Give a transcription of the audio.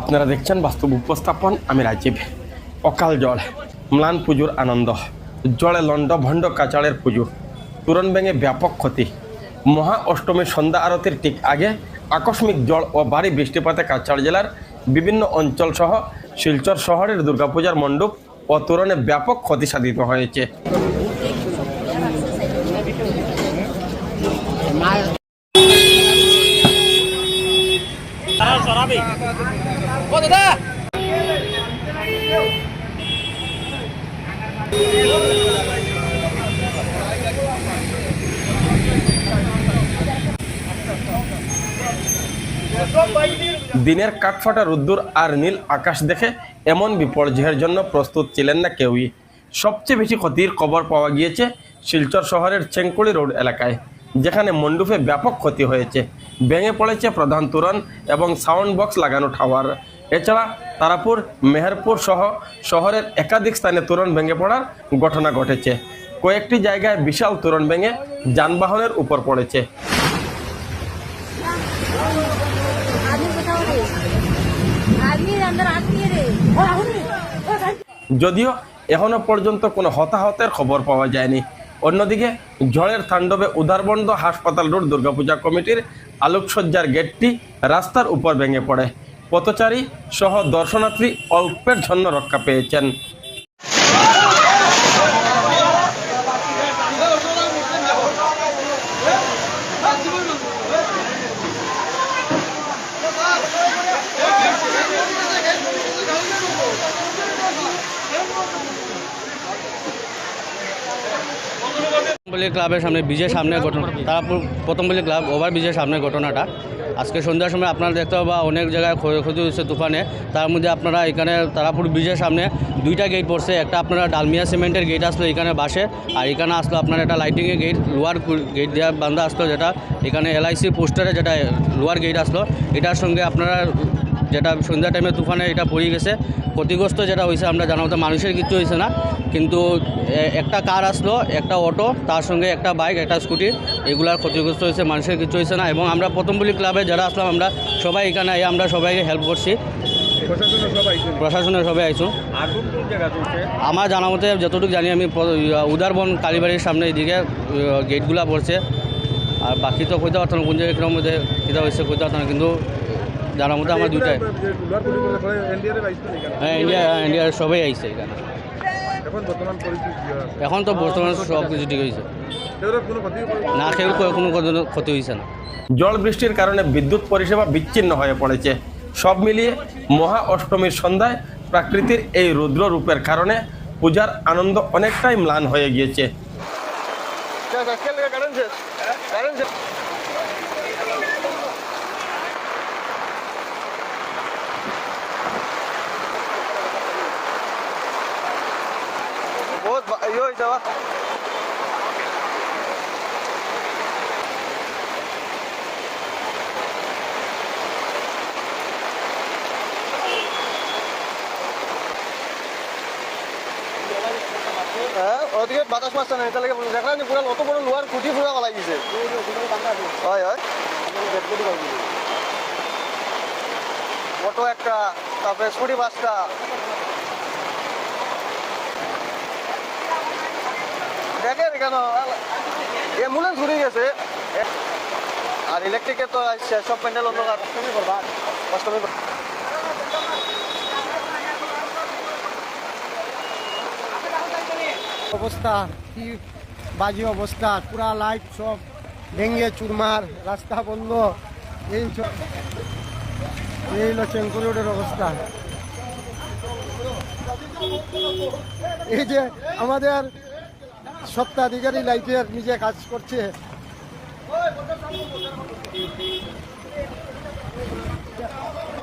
আপনারা দেখছেন বাস্তব উপস্থাপন, আমি রাজীব। অকাল জল, ম্লান পুজোর আনন্দ, জলে লন্ড ভণ্ড কাচাড়ের পুজো তুরন ভেঙে ব্যাপক ক্ষতি। মহা অষ্টমী সন্ধ্যা আরতির ঠিক আগে আকস্মিক জল ও ভারী বৃষ্টিপাতে কাছাড় জেলার বিভিন্ন অঞ্চল সহ শিলচর শহরের দুর্গাপূজার মণ্ডপ ও তোরণে ব্যাপক ক্ষতি সাধিত হয়েছে। দিনের কাঠফাটা রোদ্দুর আর নীল আকাশ দেখে এমন বিপর্যয়ের জন্য প্রস্তুত ছিলেন না কেউই। সবচেয়ে বেশি ক্ষতির খবর পাওয়া গিয়েছে শিলচর শহরের চেঙ্কুড়ি রোড এলাকায়, যেখানে মণ্ডপে ব্যাপক ক্ষতি হয়েছে। ভেঙে পড়েছে প্রধান তোরণ এবং সাউন্ড বক্স লাগানো টাওয়ার। এছাড়া তারাপুর, মেহেরপুর সহ শহরের একাধিক স্থানে তোরণ ভেঙে পড়ার ঘটনা ঘটেছে। কয়েকটি জায়গায় বিশাল তোরণ ভেঙে যানবাহনের উপর পড়েছে। যদিও এখনও পর্যন্ত কোনো হতাহতের খবর পাওয়া যায়নি। অন্যদিকে ঝড়ের তাণ্ডবে উদারবন্ধ হাসপাতাল রোড দুর্গাপূজা কমিটির আলোকসজ্জার গেটটি রাস্তার উপর ভেঙে পড়ে। পথচারী সহ দর্শনার্থী অল্পের জন্য রক্ষা পেয়েছেন। ক্লাবের সামনে ব্রিজের সামনে ঘটনা তারপর প্রথমবলি ক্লাব ওভার ব্রিজের সামনে ঘটনাটা। আজকে সন্ধ্যার সময় আপনারা দেখতে পাবেন অনেক জায়গায় ক্ষয়ক্ষতি হয়েছে তুফানে। তার মধ্যে আপনারা এখানে তারাপুর ব্রিজের সামনে দুইটা গেট পড়ছে। একটা আপনারা ডালমিয়া সিমেন্টের গেট আসলো এখানে বাসে, আর এখানে আসলো আপনার একটা লাইটিংয়ের গেট লোয়ার গেট দেওয়া বান্ধা আসলো যেটা। এখানে এলআইসি পোস্টারে যেটা লোয়ার গেট আসলো। এটার সঙ্গে আপনারা যেটা সন্ধ্যা টাইমে তুফানে এটা পড়ে গেছে। ক্ষতিগ্রস্ত যেটা হয়েছে আমরা জানাব তো মানুষের কিছু হয়েছে না। কিন্তু একটা কার আসলো একটা অটো তার সঙ্গে একটা বাইক একটা স্কুটি এগুলার ক্ষতিগ্রস্ত হয়েছে মানুষের কিছু হয়েছে না। এবং আমরা প্রথম প্রথমবলি ক্লাবে যারা আসলাম আমরা সবাই এখানে আমরা সবাইকে হেল্প করছি। প্রশাসনের সবাই আইসুন আমার জানা মতে যতটুকু জানি আমি উদারবন কালীবাড়ির সামনে এদিকে গেটগুলা পড়ছে। আর বাকি তো কইতে পারতাম কোন জায়গায় কিরম মধ্যে কীটা হয়েছে কইতে পারতাম কিন্তু জানার মধ্যে আমার দুইটাই। হ্যাঁ ইন্ডিয়া ইন্ডিয়ার সবাই আইছে এখানে। এখন বর্তমান পরিস্থিতি কি? এখন তো বর্তমানে সব কিছু ঠিক হয়েছে এগুলোর কোনো ক্ষতি না খেয়ে কোনো কোনো ক্ষতি হয়েছে না। জল বৃষ্টির কারণে বিদ্যুৎ পরিষেবা বিচ্ছিন্ন হয়ে পড়েছে। সব মিলিয়ে মহা অষ্টমীর সন্ধ্যায় প্রাকৃতির এই রুদ্র রূপের কারণে পূজার আনন্দ অনেকটাই ম্লান হয়ে গিয়েছে। হ্যাঁ ওদিকে বাতাস পাচ্ছে না এটালৈকে দেখলাম যে পুরা অত বড় লোহার খুঁটি পুরা গলাই গেছে হয় হয়। অটো একটা, তারপরে স্কুটি পাঁচটা। কেন? অ্যাম্বুলেন্স ঘুরে গেছে। আর ইলেকট্রিকের তো সব প্যান্ডেল অন্ধকার। অষ্টমী। অবস্থা, কি বাজে অবস্থা, পুরা লাইট সব ভেঙে চুরমার, রাস্তা বন্ধ। এই এই চেঙ্কু রোডের অবস্থা। এই যে আমাদের সপ্তাহাধিকারী লাইফের নিজে কাজ করছে।